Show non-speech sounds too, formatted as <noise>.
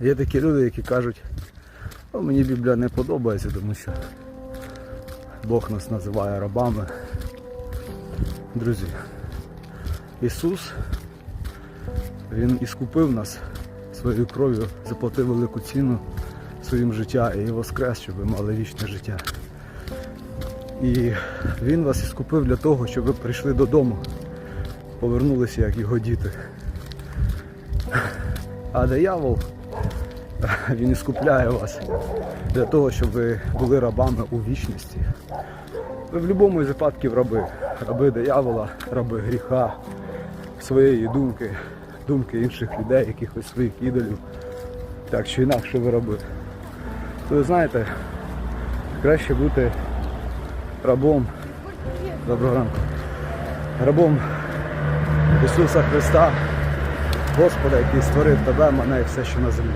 Є такі люди, які кажуть, «О, мені Біблія не подобається, тому що Бог нас називає рабами. Друзі, Ісус, Він іскупив нас своєю кров'ю, заплатив велику ціну своїм життя і воскрес, щоб ви мали вічне життя. І Він вас іскупив для того, щоб ви прийшли додому, повернулися як його діти. А диявол, <laughs> він іскупляє вас для того, щоб ви були рабами у вічності. Ви в будь-якому випадку раби. Раби диявола, раби гріха, своєї думки, думки інших людей, якихось своїх ідолів. Так чи інакше ви раби. То ви знаєте, краще бути рабом. Доброго ранку. Рабом Ісуса Христа, Господа, який створив тебе, мене і все, що на землі.